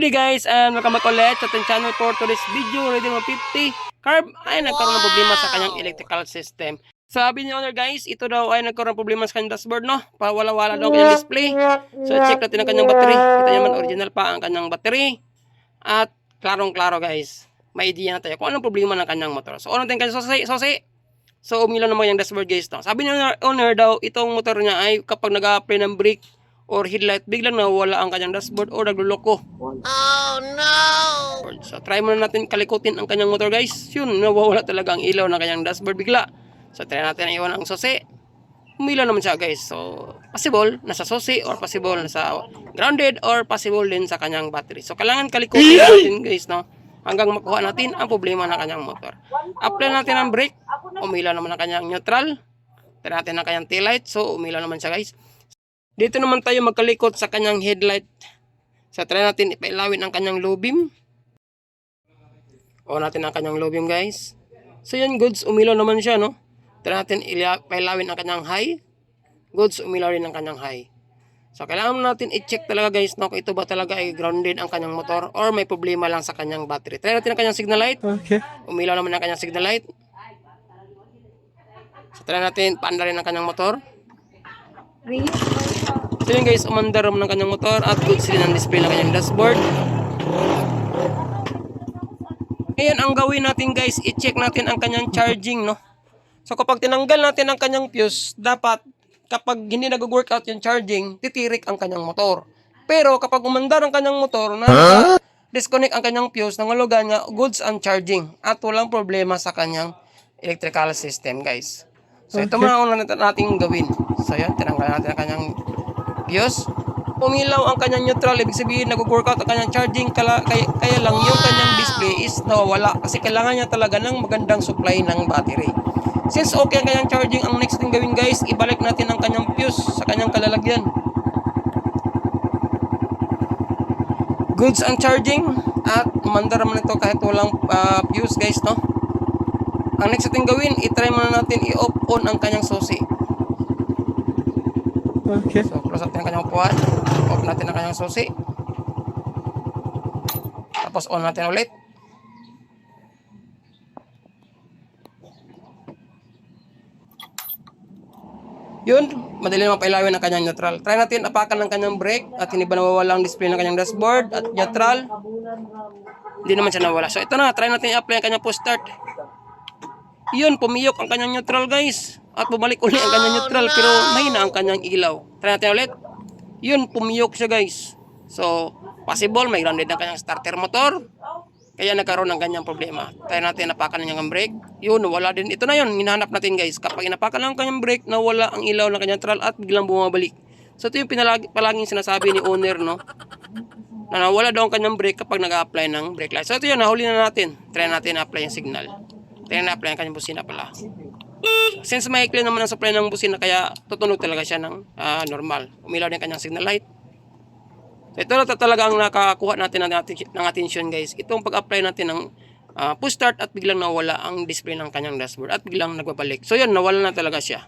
Good day guys. And welcome back ulit sa ating channel for today's video. Ready 150 Carb. Ay nagkaroon ng problema sa kanyang electrical system. Sabi ni owner guys, ito daw ay nagkaroon ng problema sa kanyang dashboard no? Pawala-wala daw ang kanyang display. So check natin ang kanyang battery. Kita naman original pa ang kanyang battery. At klarong-klaro guys May idea na tayo kung anong problema ng kanyang motor. So ano natin kanyang sosi, sosi So umilaw naman yung dashboard guys no? Sabi ni owner, owner daw, itong motor niya ay kapag nag-apply ng brake or headlight, biglang nawala ang kanyang dashboard or nagluloko. So try muna natin kalikutin ang kanyang motor guys. Yun, nawawala talaga ang ilaw ng kanyang dashboard bigla. So try natin na iwan ang susi. Umilaw naman siya guys. So possible nasa susi or possible nasa grounded or possible din sa kanyang battery. So kailangan kalikutin natin guys no. Hanggang makuha natin ang problema ng kanyang motor. Apply natin ang brake. Umilaw naman ang kanyang neutral. Try natin ang kanyang tail light. So umilaw naman siya guys. Dito naman tayo magkalikot sa kanyang headlight. So try natin ipailawin ang kanyang low beam. O natin ang kanyang low beam guys. So yan goods, umilaw naman siya no. Try natin ila- pailawin ang kanyang high. Goods, umilaw rin ang kanyang high. So kailangan natin i-check talaga guys no, kung ito ba talaga ay grounded ang kanyang motor or may problema lang sa kanyang battery. Try natin ang kanyang signal light. Okay. Umilaw naman ang kanyang signal light. So try natin paanda rin ang kanyang motor. So yun guys, umandar naman ng kanyang motor at good din ang display ng kanyang dashboard. Ngayon, ang gawin natin guys, i-check natin ang kanyang charging, no? So kapag tinanggal natin ang kanyang fuse, dapat kapag hindi nag-workout yung charging, titirik ang kanyang motor. Pero kapag umandar ang kanyang motor, na disconnect ang kanyang fuse, nangulugan nga goods ang charging at walang problema sa kanyang electrical system, guys. So ito muna ang natin nating gawin. So yan, tinanggal natin ang kanyang fuse. Umilaw ang kanyang neutral, ibig sabihin nag-workout ang kanyang charging, kala, kaya, kaya lang yung kanyang display is nawawala kasi kailangan niya talaga ng magandang supply ng battery. Since okay ang kanyang charging, ang next thing gawin guys, ibalik natin ang kanyang fuse sa kanyang kalalagyan. Goods ang charging at mandar naman ito kahit walang ah, fuse guys, no? Ang next natin gawin, itry muna natin i-off on ang kanyang susi. Okay. So, close natin ang kanyang upuan. Off natin ang kanyang susi. Tapos on natin ulit. Yun, madali naman pailawin ang kanyang neutral. Try natin apakan ng kanyang brake at hindi ba nawawala ang display ng kanyang dashboard at neutral. Hindi naman siya nawala. So ito na, try natin i-apply ang kanyang push start. Yun, pumiyok ang kanyang neutral guys. At bumalik uli ang kanyang neutral pero mahina ang kanyang ilaw. Try natin ulit. Yun, pumiyok siya guys. So, possible may grounded ang kanyang starter motor. Kaya nagkaroon ng ganyang problema. Try natin napakan ng kanyang brake. Yun, wala din. Ito na yun, hinahanap natin guys. Kapag inapakan lang ang kanyang brake, nawala ang ilaw ng kanyang neutral at biglang bumabalik. So, ito yung pinalag, palaging sinasabi ni owner, no? na nawala daw ang kanyang brake kapag nag-apply ng brake light. So ito yun, nahuli na natin. Try natin na-apply yung signal. Try na apply ang kanyang busina pala. Since maikli naman ang supply ng busina, kaya tutunog talaga siya ng ah, normal. Umilaw din ang kanyang signal light. So ito na ta- talaga ang nakakuha natin ng, ng attention guys. Itong pag-apply natin ng ah, push start at biglang nawala ang display ng kanyang dashboard at biglang nagbabalik. So yun, nawala na talaga siya.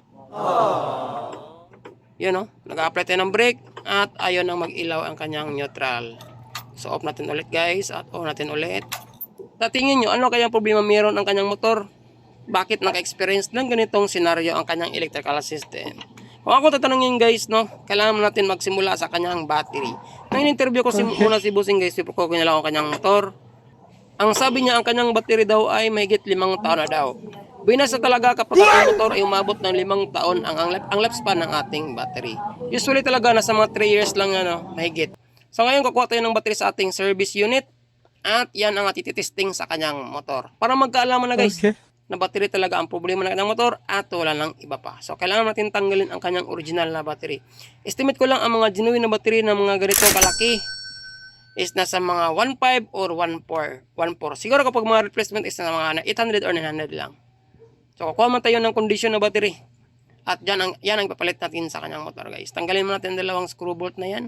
Yun o, nag-apply tayo ng brake at ayaw nang mag-ilaw ang kanyang neutral. So off natin ulit guys at on natin ulit. Tatingin nyo, ano kaya problema meron ang kanyang motor? Bakit naka-experience ng ganitong senaryo ang kanyang electrical system? Kung ako tatanungin guys, no, kailangan natin magsimula sa kanyang battery. Nang interview ko si, muna si Busing guys, si ko kinala ang kanyang motor. Ang sabi niya, ang kanyang battery daw ay mahigit limang taon na daw. Binasa talaga kapag ang motor ay umabot ng limang taon ang, ang, ang lifespan ng ating battery. Usually talaga nasa mga 3 years lang ano, mahigit. So ngayon kukuha tayo ng battery sa ating service unit at yan ang atititesting sa kanyang motor. Para magkaalaman na guys Okay. na battery talaga ang problema ng kanyang motor at wala nang iba pa. So kailangan natin tanggalin ang kanyang original na battery. Estimate ko lang ang mga genuine na battery ng mga ganito kalaki is nasa mga 1.5 or 1.4. 1.4. Siguro kapag mga replacement is nasa mga 800 or 900 lang. So kukuha man tayo ng condition na battery. At yan ang, yan ang papalit natin sa kanyang motor guys. Tanggalin mo natin ang dalawang screw bolt na yan.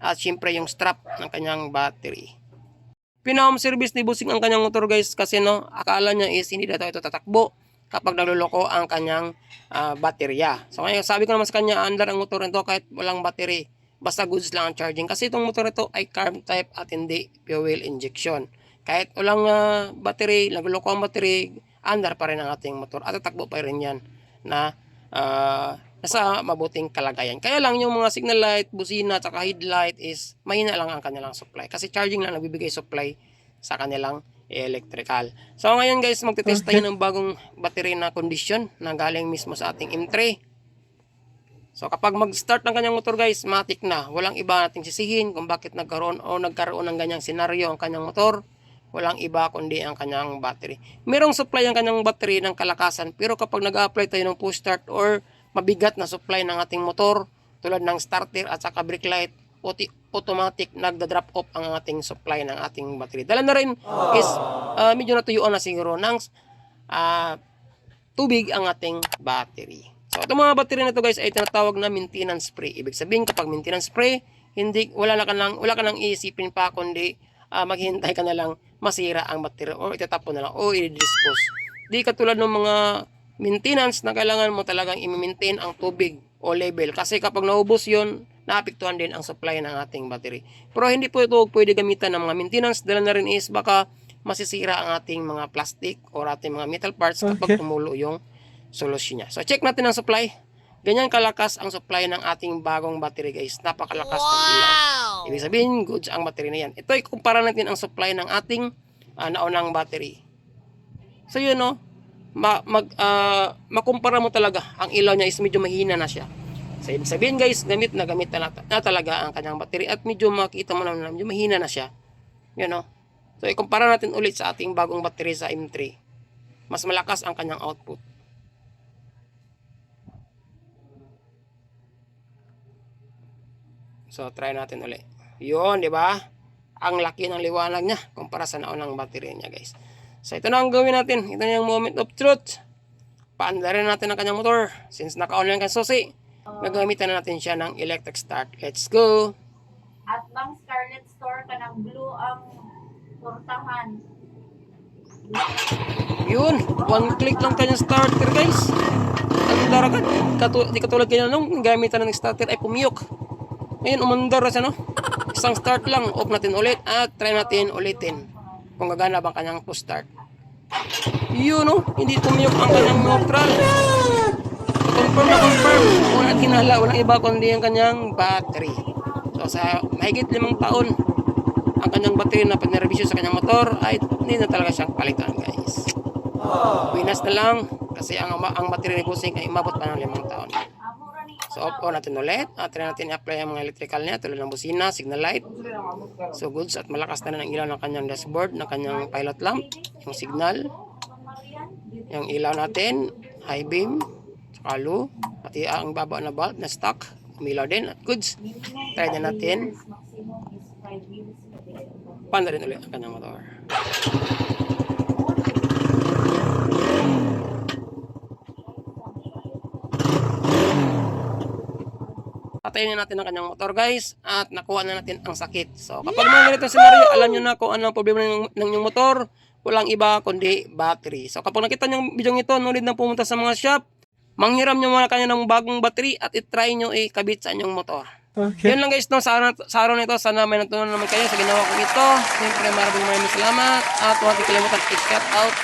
At syempre yung strap ng kanyang battery. Pina-home service ni Busing ang kanyang motor guys kasi no, akala niya is hindi na ito tatakbo kapag nagluloko ang kanyang ah, baterya. So ngayon sabi ko naman sa kanya, andar ang motor nito kahit walang battery. basta goods lang ang charging. Kasi itong motor ito ay carb type at hindi fuel injection. Kahit walang ah, battery, nagluloko ang battery, andar pa rin ang ating motor at tatakbo pa rin yan na ah, nasa mabuting kalagayan. Kaya lang yung mga signal light, busina, at headlight is mahina lang ang kanilang supply. Kasi charging lang nagbibigay supply sa kanilang electrical. So ngayon guys, magte-test tayo ng bagong battery na condition na galing mismo sa ating M3. So kapag mag-start ng kanyang motor guys, matik na. Walang iba nating sisihin kung bakit nagkaroon o nagkaroon ng ganyang senaryo ang kanyang motor. Walang iba kundi ang kanyang battery. Merong supply ang kanyang battery ng kalakasan pero kapag nag-apply tayo ng push start or mabigat na supply ng ating motor tulad ng starter at saka brake light, automatic nagda-drop off ang ating supply ng ating battery. Dala na rin is ah, medyo natuyuan na siguro ng ah, tubig ang ating battery. So, itong mga battery na to guys ay tinatawag na maintenance spray. Ibig sabihin kapag maintenance spray, hindi wala na ka nang wala ka nang iisipin pa kundi ah, maghihintay ka na lang masira ang battery o itatapon na lang o i-dispose. Di katulad ng mga maintenance na kailangan mo talagang i-maintain ang tubig o level kasi kapag naubos yon naapektuhan din ang supply ng ating battery. Pero hindi po ito pwede gamitan ng mga maintenance dahil na rin is baka masisira ang ating mga plastic or ating mga metal parts kapag Okay. tumulo yung solusyon niya. So check natin ang supply. Ganyan kalakas ang supply ng ating bagong battery guys. Napakalakas ng ilaw. Ibig sabihin, goods ang battery na yan. Ito ay kumpara natin ang supply ng ating ah, naunang battery. So yun no, ma mag, ah, makumpara mo talaga. Ang ilaw niya is medyo mahina na siya. So ibig sabihin guys, gamit na gamit na, talaga ang kanyang battery at medyo makita mo na na medyo mahina na siya. Yun no. So ikumpara natin ulit sa ating bagong battery sa M3. Mas malakas ang kanyang output. So, try natin ulit. Yun, di ba? Ang laki ng liwanag niya kumpara sa naunang battery niya, guys. So, ito na ang gawin natin. Ito na yung moment of truth. Paandarin natin ang kanyang motor. Since naka-online ka susi, gagamitan na natin siya ng electric start. Let's go! At bang Scarlet Store ka ng blue ang portahan. Yun, one click lang kanyang starter, guys. Ang daragan. Katu di katulad kanya nung gamitan ng starter ay pumiyok. Ngayon, umandar na siya, no? Isang start lang, off natin ulit at try natin ulitin kung gagana bang kanyang push start. Yun, no? Hindi tumiyok ang kanyang neutral. Confirm na confirm. Una at hinala, walang iba kundi ang kanyang battery. So, sa mahigit limang taon, ang kanyang battery na pinarevisyon sa kanyang motor ay hindi na talaga siyang palitan, guys. Winas na lang kasi ang, ang battery ni Busing ay umabot pa ng limang taon. So, off on natin ulit. At try natin i-apply ang mga electrical niya tulad ng busina, signal light. So, goods at malakas na ang ilaw ng kanyang dashboard, ng kanyang pilot lamp, yung signal, yung ilaw natin, high beam, saka low, pati ang baba na bulb na stock, umilaw din at goods. Try na natin. maximum is 5 years. Panda rin ulit ang kanyang motor. Patayin na natin ang kanyang motor guys at nakuha na natin ang sakit. So kapag mga ganitong scenario, alam nyo na kung ano ang problema ng, ng inyong motor. Walang iba kundi battery. So kapag nakita nyo yung video ito, no need na pumunta sa mga shop. Manghiram nyo muna kanya ng bagong battery at itry nyo ikabit sa inyong motor. Okay. Yun lang guys, no, sa, araw, sa araw nito, sana may natutunan naman kayo sa ginawa ko ito. Siyempre, maraming maraming salamat. At huwag kalimutan i-shout out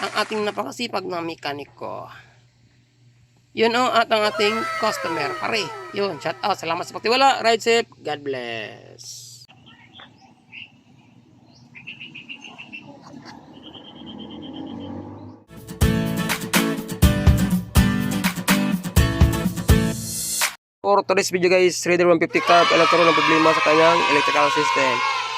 ang ating napakasipag na mekaniko. Yun o, at ang ating customer. Pare, yun, shout out. Salamat sa pagtiwala. Ride safe. God bless. For today's video guys, Raider 150 Carp ay nagkaroon ng problema sa kanyang electrical system.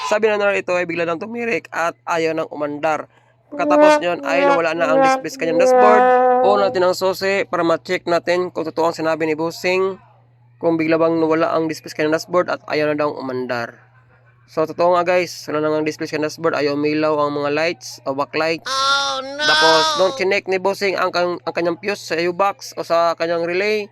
Sabi na na ito ay bigla nang tumirik at ayaw nang umandar. Pagkatapos nyon ay nawala na ang display sa kanyang dashboard. O natin ang susi para ma-check natin kung totoo ang sinabi ni Bossing. Kung bigla bang nawala ang display sa kanyang dashboard at ayaw na daw umandar. So totoo nga guys, wala na nga ang display sa dashboard, ayaw umilaw ang mga lights o backlights. Oh no! Tapos nung chinek ni Bossing ang, kan- ang kanyang fuse sa U-box o sa kanyang relay,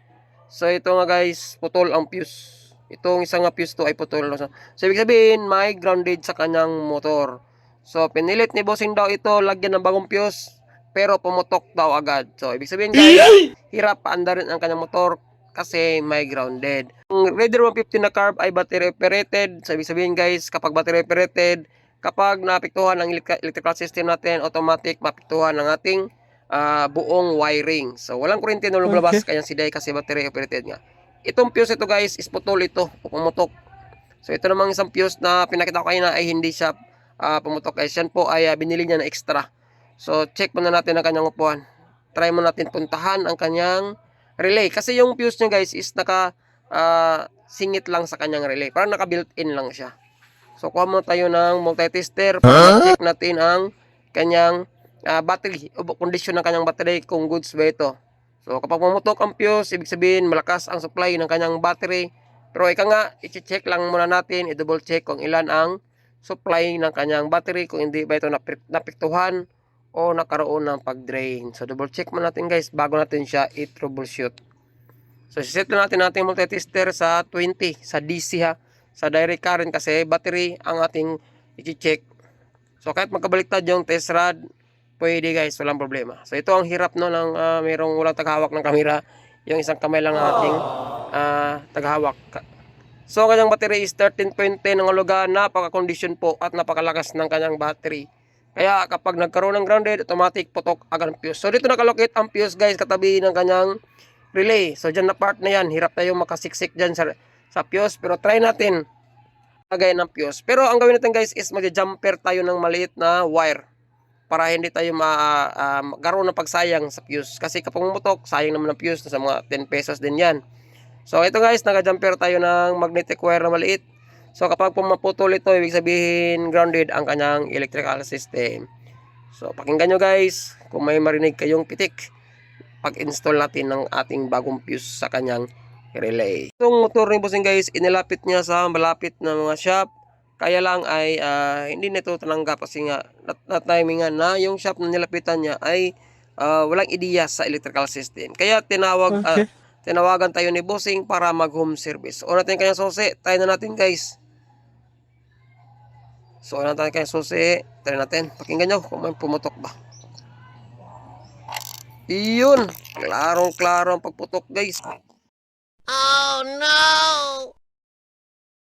So ito nga guys, putol ang fuse. Itong isang fuse to ay putol. So ibig sabihin, may grounded sa kanyang motor. So pinilit ni Bossing daw ito, lagyan ng bagong fuse, pero pumutok daw agad. So ibig sabihin guys, hirap paandarin ang kanyang motor kasi may grounded. Ang Raider 150 na carb ay battery operated. So, ibig sabihin guys, kapag battery operated, kapag naapektuhan ang elec- electrical system natin, automatic maapektuhan ang ating ah, buong wiring. So, walang kuryente na lumabas kaya si Day kasi battery operated nga. Itong fuse ito guys, is putol ito o pumutok. So, ito namang isang fuse na pinakita ko kanina ay hindi siya ah, pumutok. Guys, yan po ay ah, binili niya na extra. So, check muna natin ang kanyang upuan. Try mo natin puntahan ang kanyang relay. Kasi yung fuse niya guys is naka ah, singit lang sa kanyang relay. Parang naka built-in lang siya. So, kuha mo tayo ng multi-tester para check natin ang kanyang ah, battery o condition ng kanyang battery kung goods ba ito. So, kapag pumutok ang fuse, ibig sabihin malakas ang supply ng kanyang battery. Pero ika nga, i-check lang muna natin, i-double check kung ilan ang supply ng kanyang battery, kung hindi ba ito napik- napiktuhan o nakaroon ng pag-drain. So, double check muna natin guys bago natin siya i-troubleshoot. So, na natin natin multi-tester sa 20, sa DC ha, sa direct current kasi battery ang ating i-check. So, kahit magkabaliktad yung test rod, pwede guys, walang problema. So, ito ang hirap no ng ah, mayroong walang taghawak ng camera. Yung isang kamay lang ang ating ah, taghawak. So, ang kanyang battery is 13.10 ng huluga, napaka-condition po at napakalakas ng kanyang battery. Kaya kapag nagkaroon ng grounded, automatic putok agad ang fuse. So dito nakalocate ang fuse guys katabi ng kanyang relay. So dyan na part na yan, hirap tayo makasiksik dyan sa, sa fuse. Pero try natin lagay ng fuse. Pero ang gawin natin guys is mag-jumper tayo ng maliit na wire para hindi tayo ma ah, magkaroon ng pagsayang sa fuse. Kasi kapag pumutok, sayang naman ang fuse. Sa mga 10 pesos din yan. So ito guys, naka-jumper tayo ng magnetic wire na maliit. So kapag pumaputol ito, ibig sabihin grounded ang kanyang electrical system. So pakinggan nyo guys, kung may marinig kayong pitik, pag-install natin ng ating bagong fuse sa kanyang relay. Itong motor ni Bossing guys, inilapit niya sa malapit na mga shop. Kaya lang ay ah, hindi nito tananggap kasi nga nat- na-timingan na yung shop na nilapitan niya ay ah, walang ideya sa electrical system. Kaya tinawag ah, tinawagan tayo ni Bossing para mag home service. O natin kanyang susi, tayo na natin guys. So, ano natin kanyang susi, try natin. Pakinggan nyo kung may pumutok ba. Iyon, klarong-klaro ang pagputok guys.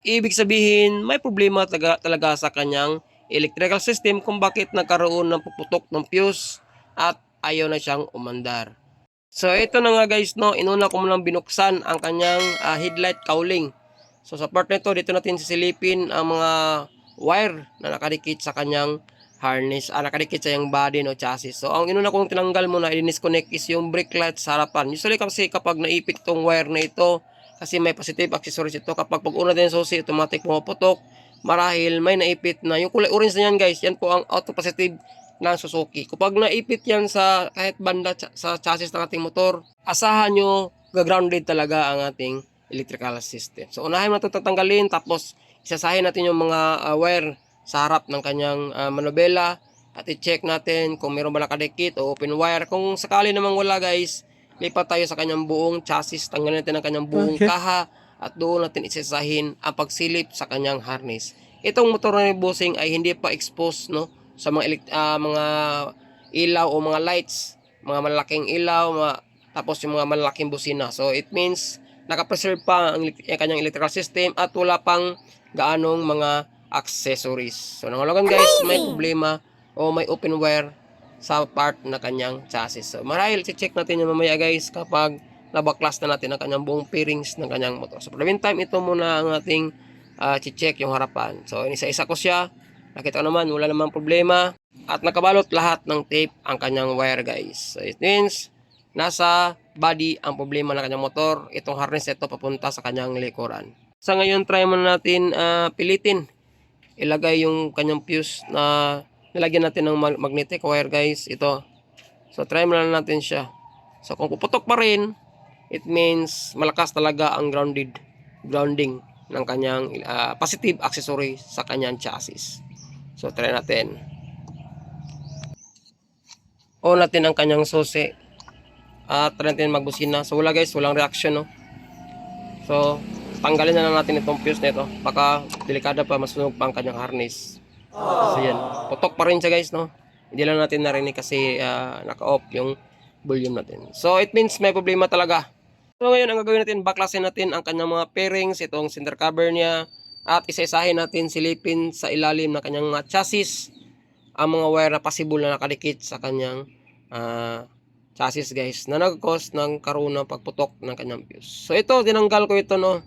Ibig sabihin, may problema taga, talaga sa kanyang electrical system kung bakit nagkaroon ng puputok ng fuse at ayaw na siyang umandar. So ito na nga guys no, inuna ko munang binuksan ang kanyang ah, headlight cowling. So sa part nito, dito natin sisilipin ang mga wire na nakadikit sa kanyang harness, ah, nakadikit sa yung body no chassis. So ang inuna kong tinanggal muna, i-disconnect is yung brake light sa harapan. Usually kasi kapag naipit tong wire na ito, kasi may positive accessories ito, kapag pag una din susi, automatic pumaputok, marahil may naipit na, yung kulay orange na yan guys, yan po ang auto positive ng Suzuki. Kapag naipit yan sa kahit banda ch- sa chassis ng ating motor, asahan nyo, gagrounded talaga ang ating electrical system. So unahin ito tatanggalin, tapos isasahin natin yung mga ah, wire sa harap ng kanyang ah, manobela at i-check natin kung meron ba nakadikit o open wire. Kung sakali namang wala guys, lipat tayo sa kanyang buong chassis, tanggalin natin ang kanyang buong kaha at doon natin isasahin ang pagsilip sa kanyang harness. Itong motor na ni Bossing ay hindi pa exposed no sa mga elect- ah, mga ilaw o mga lights, mga malaking ilaw, mga, tapos yung mga malaking busina. So it means naka-preserve pa ang, ang kanyang electrical system at wala pang gaanong mga accessories. So nangalagan guys, may problema o may open wire sa part na kanyang chassis. So marahil check natin yung mamaya guys kapag nabaklas na natin ang kanyang buong bearings ng kanyang motor. So for the meantime, ito muna ang ating uh, check yung harapan. So isa-isa ko siya. Nakita naman, wala namang problema. At nakabalot lahat ng tape ang kanyang wire guys. So it means, nasa body ang problema ng kanyang motor. Itong harness ito papunta sa kanyang likuran. Sa ngayon, try muna natin ah, pilitin. Ilagay yung kanyang fuse na nilagyan natin ng mag- magnetic wire guys. Ito. So try muna natin siya. So kung puputok pa rin, it means malakas talaga ang grounded grounding ng kanyang ah, positive accessory sa kanyang chassis. So try natin. On natin ang kanyang susi. At try natin magbusina. So wala guys, walang reaction no. So tanggalin na lang natin itong fuse nito. Baka delikada pa masunog pa ang kanyang harness. So yan. Putok pa rin siya guys no. Hindi lang natin narinig kasi ah, naka-off yung volume natin. So it means may problema talaga So ngayon, ang gagawin natin, baklasin natin ang kanyang mga pairings, itong center cover niya, at isa-isahin natin silipin sa ilalim ng kanyang mga chassis, ang mga wire na possible na nakadikit sa kanyang ah, chassis guys, na nag-cause ng karoon ng pagputok ng kanyang fuse. So ito, tinanggal ko ito no.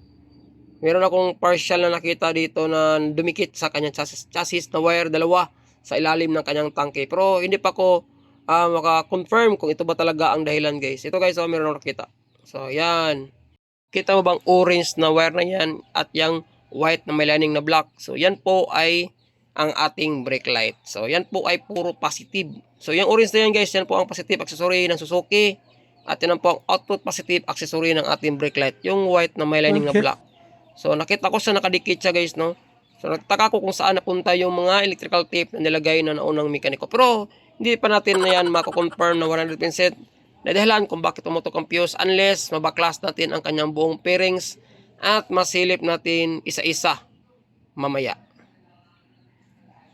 Meron akong partial na nakita dito na dumikit sa kanyang chassis, chassis na wire, dalawa, sa ilalim ng kanyang tangke. Pero hindi pa ko ah, maka-confirm kung ito ba talaga ang dahilan guys. Ito guys, oh, meron akong nakita. So, yan. Kita mo bang orange na wire na yan at yung white na may lining na black. So, yan po ay ang ating brake light. So, yan po ay puro positive. So, yung orange na yan guys, yan po ang positive accessory ng Suzuki. At yan po ang output positive accessory ng ating brake light. Yung white na may lining na Okay. black. So, nakita ko siya nakadikit siya guys, no? So, nagtaka ko kung saan napunta yung mga electrical tape na nilagay na naunang mekaniko. Pero, hindi pa natin na yan mako-confirm na 100% na dahilan kung bakit tumutok ang fuse unless mabaklas natin ang kanyang buong pairings at masilip natin isa-isa mamaya.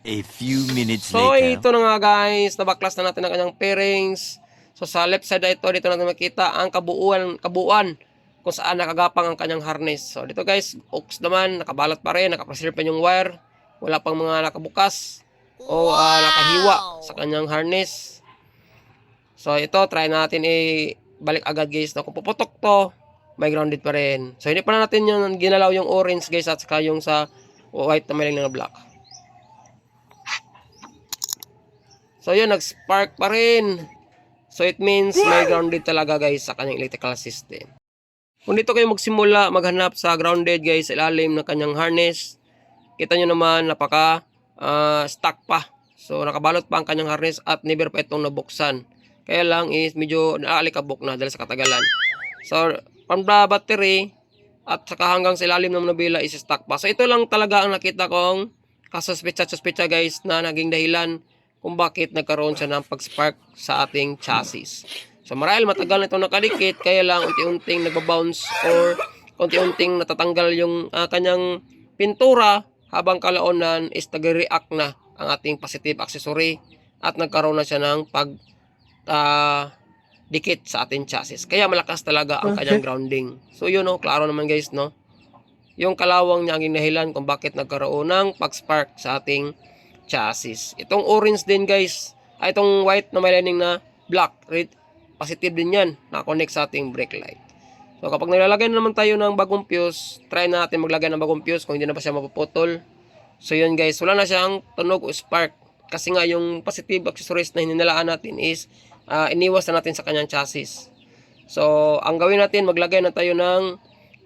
A few minutes So, later. ito na nga guys, nabaklas na natin ang kanyang pairings. So, sa left side na ito, dito natin makita ang kabuuan, kabuuan kung saan nakagapang ang kanyang harness. So, dito guys, hooks naman, nakabalot pa rin, nakapreserve pa yung wire. Wala pang mga nakabukas o ah, nakahiwa sa kanyang harness. So, ito, try natin i-balik agad guys na kung puputok to, may grounded pa rin. So, hindi pa na natin yung ginalaw yung orange guys at saka yung sa white na may lang na black. So yun, nag-spark pa rin. So it means may grounded talaga guys sa kanyang electrical system. Kung dito kayo magsimula maghanap sa grounded guys ilalim ng kanyang harness, kita nyo naman napaka ah, stuck pa. So nakabalot pa ang kanyang harness at never pa itong nabuksan. Kaya lang is medyo naalikabok na dahil sa katagalan. So from the battery at saka hanggang sa ilalim ng manubila is stuck pa. So ito lang talaga ang nakita kong kasuspetsa-suspetsa guys na naging dahilan kung bakit nagkaroon siya ng pag-spark sa ating chassis. So marahil matagal na ito nakadikit, kaya lang unti-unting nagbabounce or unti-unting natatanggal yung ah, kanyang pintura habang kalaunan is nag-react na ang ating positive accessory at nagkaroon na siya ng pag ah, dikit sa ating chassis. Kaya malakas talaga ang kanyang grounding. So yun no, klaro naman guys no. Yung kalawang niya ang dahilan kung bakit nagkaroon ng pag-spark sa ating chassis. Itong orange din guys, ay itong white na may lining na black, red, positive din yan, na-connect sa ating brake light. So kapag nilalagay na naman tayo ng bagong fuse, try natin maglagay ng bagong fuse kung hindi na pa siya mapuputol. So yun guys, wala na siyang tunog o spark. Kasi nga yung positive accessories na hinilalaan natin is ah, iniwas na natin sa kanyang chassis. So ang gawin natin, maglagay na tayo ng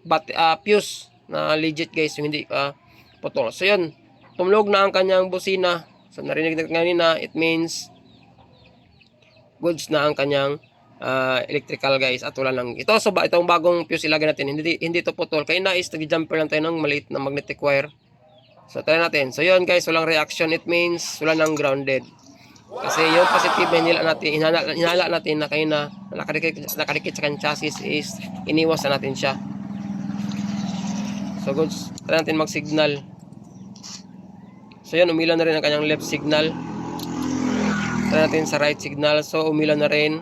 bat ah, fuse na legit guys, yung hindi ah, putol. So yun, tumlog na ang kanyang busina. So narinig natin kanina, it means goods na ang kanyang ah, electrical guys at wala lang ito. So ba itong bagong fuse ilagay natin hindi hindi to putol. Kaya nais nag-jumper lang tayo ng maliit na magnetic wire. So try natin. So yun guys walang reaction. It means wala nang grounded kasi yung positive na hinala natin hinala, hinala natin na kayo na nakadikit, nakadikit sa kanyang chassis is iniwas na natin siya so goods try natin mag signal so yun umilan na rin ang kanyang left signal try natin sa right signal so umilan na rin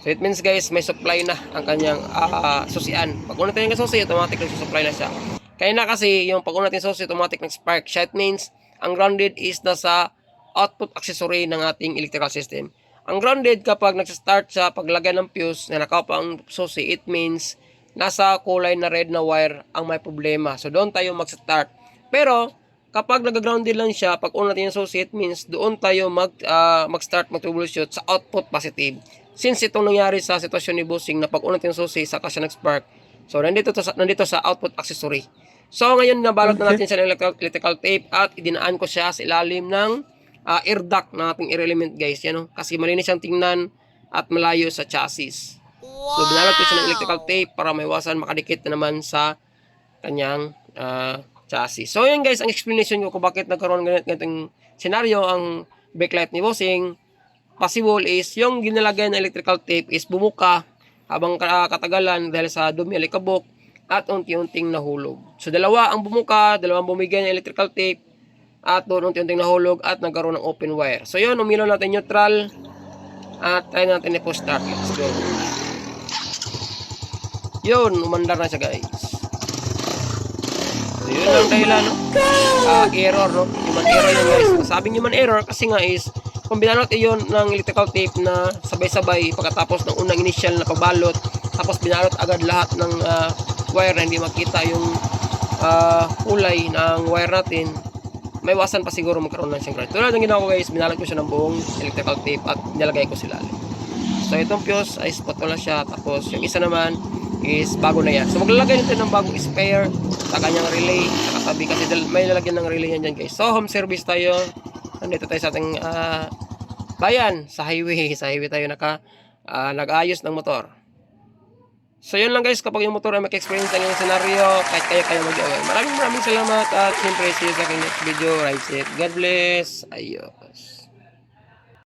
So it means guys, may supply na ang kanyang ah, susian. Pag una natin yung susi, automatic nagsusupply na siya. Kaya na kasi yung pag una natin susi, automatic nag-spark siya. It means, ang grounded is nasa output accessory ng ating electrical system. Ang grounded kapag nag-start siya, paglagay ng fuse na nakapa ang susi, it means nasa kulay na red na wire ang may problema. So doon tayo mag-start. Pero, kapag nag-grounded lang siya, pag una natin yung susi, it means doon tayo mag, ah, mag-start mag-troubleshoot sa output positive. Since itong nangyari sa sitwasyon ni Bossing na pag una natin yung susi, saka siya nag-spark. So, nandito, to sa, nandito sa output accessory. So, ngayon, nabalot na natin siya ng electrical, electrical tape at idinaan ko siya sa ilalim ng ah, air duct ng ating air element, guys. Yan, oh. Kasi malinis siyang tingnan at malayo sa chassis. So, binalot ko siya ng electrical tape para maiwasan makadikit na naman sa kanyang ah, chassis. So, yun guys, ang explanation ko kung bakit nagkaroon ng ganitong senaryo ang backlight ni Bossing possible is yung ginalagay na electrical tape is bumuka habang ka- katagalan dahil sa dumi alikabok at unti-unting nahulog. So dalawa ang bumuka, dalawang bumigay ng electrical tape at doon unti-unting nahulog at nagkaroon ng open wire. So yun, umilaw natin neutral at try natin i-push start. Let's go. Yun, umandar na siya guys. So yun ang dahilan, no? Ah, error, no? Human error yun guys. Sabing human error kasi nga is, kung binalot iyon ng electrical tape na sabay-sabay pagkatapos ng unang initial na pagbalot, tapos binalot agad lahat ng ah, wire na hindi makita yung ah, kulay ng wire natin, may wasan pa siguro magkaroon ng siyang crack. Tulad ng ginawa ko guys, binalot ko siya ng buong electrical tape at nilagay ko sila. So itong fuse ay spot wala siya. Tapos yung isa naman is bago na yan. So maglalagay natin ng bagong spare sa kanyang relay sa katabi kasi may lalagyan ng relay yan dyan guys. So home service tayo. Nandito tayo sa ating ah, bayan sa highway. Sa highway tayo naka ah, nag-ayos ng motor. So yun lang guys, kapag yung motor ay maki-experience ng yung senaryo, kahit kayo kayo mag-away. Maraming maraming salamat at siyempre see you sa aking next video. Ride safe. God bless. Ayos.